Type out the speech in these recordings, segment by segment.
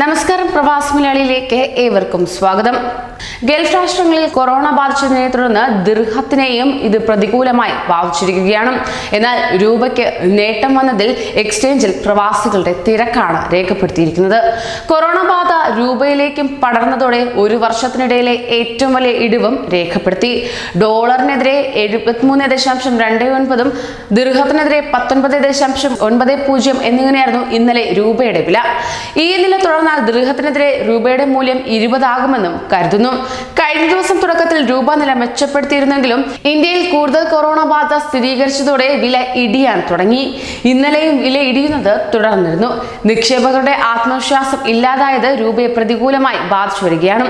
നമസ്കാരം പ്രവാസ് മലയാളിയിലേക്ക് ഏവർക്കും സ്വാഗതം. ഗൾഫ് രാഷ്ട്രങ്ങളിൽ കൊറോണ ബാധിച്ചതിനെ തുടർന്ന് ദീർഘത്തിനെയും ഇത് പ്രതികൂലമായി ബാധിച്ചിരിക്കുകയാണ്. എന്നാൽ രൂപയ്ക്ക് നേട്ടം വന്നതിൽ എക്സ്ചേഞ്ചിൽ പ്രവാസികളുടെ തിരക്കാണ് രേഖപ്പെടുത്തിയിരിക്കുന്നത്. കൊറോണ ബാധ രൂപയിലേക്കും പടർന്നതോടെ ഒരു വർഷത്തിനിടയിലെ ഏറ്റവും വലിയ ഇടിവും രേഖപ്പെടുത്തി. ഡോളറിനെതിരെ എഴുപത്തിമൂന്ന് ദശാംശം രണ്ട് ഒൻപതും ദീർഘത്തിനെതിരെ പത്തൊൻപത് ദശാംശം ഒൻപത് പൂജ്യം എന്നിങ്ങനെയായിരുന്നു ഇന്നലെ രൂപയുടെ വില. ഈ നില തുടർന്നാൽ ദൃഹത്തിനെതിരെ രൂപയുടെ മൂല്യം ഇരുപതാകുമെന്നും കരുതുന്നു. കഴിഞ്ഞ ദിവസം തുടക്കത്തിൽ രൂപ നില മെച്ചപ്പെടുത്തിയിരുന്നെങ്കിലും ഇന്ത്യയിൽ കൂടുതൽ കൊറോണ ബാധ സ്ഥിരീകരിച്ചതോടെ വില ഇടിയാൻ തുടങ്ങി. ഇന്നലെയും വില ഇടിയുന്നത് തുടർന്നിരുന്നു. നിക്ഷേപകരുടെ ആത്മവിശ്വാസം ഇല്ലാതായത് രൂപയെ പ്രതികൂലമായി ബാധിച്ചു വരികയാണ്.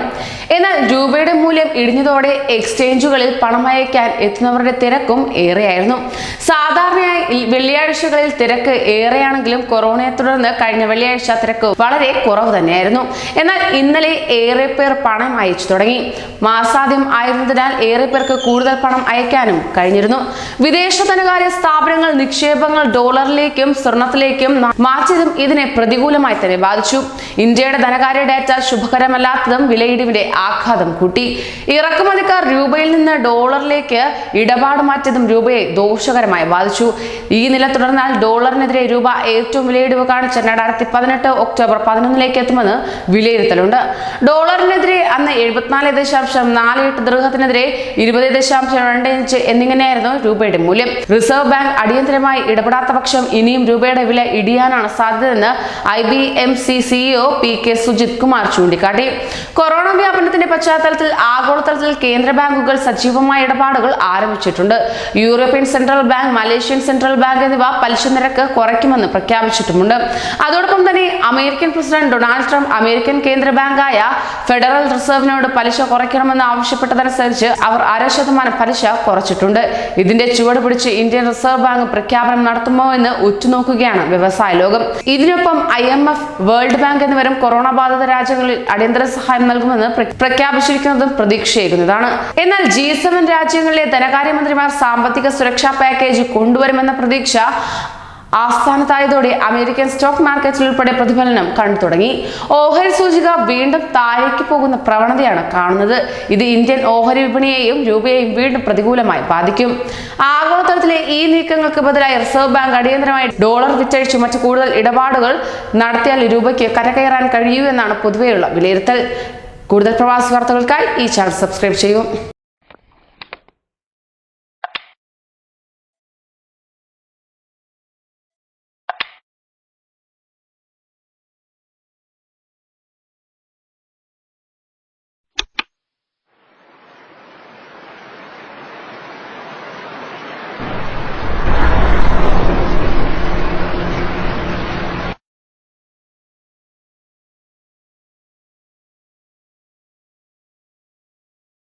എന്നാൽ രൂപയുടെ മൂല്യം ഇടിഞ്ഞതോടെ എക്സ്ചേഞ്ചുകളിൽ പണം അയക്കാൻ എത്തുന്നവരുടെ തിരക്കും ഏറെയായിരുന്നു. സാധാരണയായി വെള്ളിയാഴ്ചകളിൽ തിരക്ക് ഏറെയാണെങ്കിലും കൊറോണയെ തുടർന്ന് കഴിഞ്ഞ വെള്ളിയാഴ്ച തിരക്ക് വളരെ കുറവ് തന്നെയായിരുന്നു. എന്നാൽ ഇന്നലെ ഏറെ പേർ പണം അയച്ചു തുടങ്ങി. മാസാദ്യം ആയിരുന്നതിനാൽ ഏറെ പേർക്ക് കൂടുതൽ പണം അയക്കാനും കഴിഞ്ഞിരുന്നു. വിദേശ ധനകാര്യ സ്ഥാപനങ്ങൾ നിക്ഷേപങ്ങൾ ഡോളറിലേക്കും സ്വർണത്തിലേക്കും മാറ്റിയതും ഇതിനെ പ്രതികൂലമായി തന്നെ ബാധിച്ചു. ഇന്ത്യയുടെ ധനകാര്യ ഡാറ്റ ശുഭകരമല്ലാത്തതും വിലയിടിവിന്റെ ആഘാതം കൂട്ടി. ഇറക്കുമതിക്കാർ രൂപയിൽ നിന്ന് ഡോളറിലേക്ക് ഇടപാട് മാറ്റിയതും രൂപയെ ദോഷകരമായി ബാധിച്ചു. ഈ നില തുടർന്നാൽ ഡോളറിനെതിരെ രൂപ ഏറ്റവും വിലയിടിവ് കാണിച്ച രണ്ടായിരത്തി പതിനെട്ട് ഒക്ടോബർ പതിനൊന്നിലേക്ക് എത്തുമെന്ന് വിലയിരുത്തലുണ്ട്. ഡോളറിനെതിരെ അന്ന് എഴുപത്തിനാല് ദശാംശം നാല് എട്ട് ദൃഹത്തിനെതിരെ ഇരുപത് ദശാംശം രണ്ട് അഞ്ച് എന്നിങ്ങനെയായിരുന്നു രൂപയുടെ മൂല്യം. റിസർവ് ബാങ്ക് അടിയന്തരമായി ഇടപെടാത്ത പക്ഷം ഇനിയും രൂപയുടെ വില ഇടിയാനാണ് സാധ്യതയെന്ന് I B M C CEO P K Sujith Kumar ചൂണ്ടിക്കാട്ടി. കൊറോണ വ്യാപനത്തിന്റെ പശ്ചാത്തലത്തിൽ ആഗോളതലത്തിൽ കേന്ദ്ര ബാങ്കുകൾ സജീവമായ ഇടപാടുകൾ ആരംഭിച്ചിട്ടുണ്ട്. European central bank Malaysian central bank എന്നിവ പലിശ നിരക്ക് കുറയ്ക്കുമെന്ന് പ്രഖ്യാപിച്ചിട്ടുമുണ്ട്. അതോടൊപ്പം തന്നെ American president Donald Trump American കേന്ദ്ര ബാങ്കായ ഫെഡറൽ റിസർവിനോട് പലിശ കുറയ്ക്കണമെന്ന് ആവശ്യപ്പെട്ടതനുസരിച്ച് അവർ അര ശതമാനം പലിശ കുറച്ചിട്ടുണ്ട്. ഇതിന്റെ ചുവട് പിടിച്ച് ഇന്ത്യൻ റിസർവ് ബാങ്ക് പ്രഖ്യാപനം നടത്തുമോ എന്ന് ഉറ്റുനോക്കുകയാണ് വ്യവസായ ലോകം. ഇതിനൊപ്പം I M F world bank എന്നിവരും കൊറോണ ബാധിത രാജ്യങ്ങളിൽ അടിയന്തര സഹായം നൽകുമെന്ന് പ്ര- പ്രഖ്യാപിച്ചിരിക്കുന്നതും പ്രതീക്ഷയേകുന്നതാണ് എന്നാൽ ജി സെവൻ രാജ്യങ്ങളിലെ ധനകാര്യമന്ത്രിമാർ സാമ്പത്തിക സുരക്ഷാ പാക്കേജ് കൊണ്ടുവരുമെന്ന പ്രതീക്ഷ ആസ്ഥാനത്തായതോടെ അമേരിക്കൻ സ്റ്റോക്ക് മാർക്കറ്റിൽ ഉൾപ്പെടെ പ്രതിഫലനം കണ്ടു തുടങ്ങി. ഓഹരി സൂചിക വീണ്ടും താഴേക്ക് പോകുന്ന പ്രവണതയാണ് കാണുന്നത്. ഇത് ഇന്ത്യൻ ഓഹരി വിപണിയെയും രൂപയെയും വീണ്ടും പ്രതികൂലമായി ബാധിക്കും. ആഗോളതലത്തിലെ ഈ നീക്കങ്ങൾക്ക് ബദലായി റിസർവ് ബാങ്ക് അടിയന്തരമായി ഡോളർ വിറ്റഴിച്ചു. മറ്റ് കൂടുതൽ ഇടപാടുകൾ നടത്തിയാൽ രൂപയ്ക്ക് കരകയറാൻ കഴിയൂ എന്നാണ് പൊതുവെയുള്ള വിലയിരുത്തൽ. കൂടുതൽ പ്രവാസി വാർത്തകൾക്കായി ഈ ചാനൽ സബ്സ്ക്രൈബ് ചെയ്യൂ.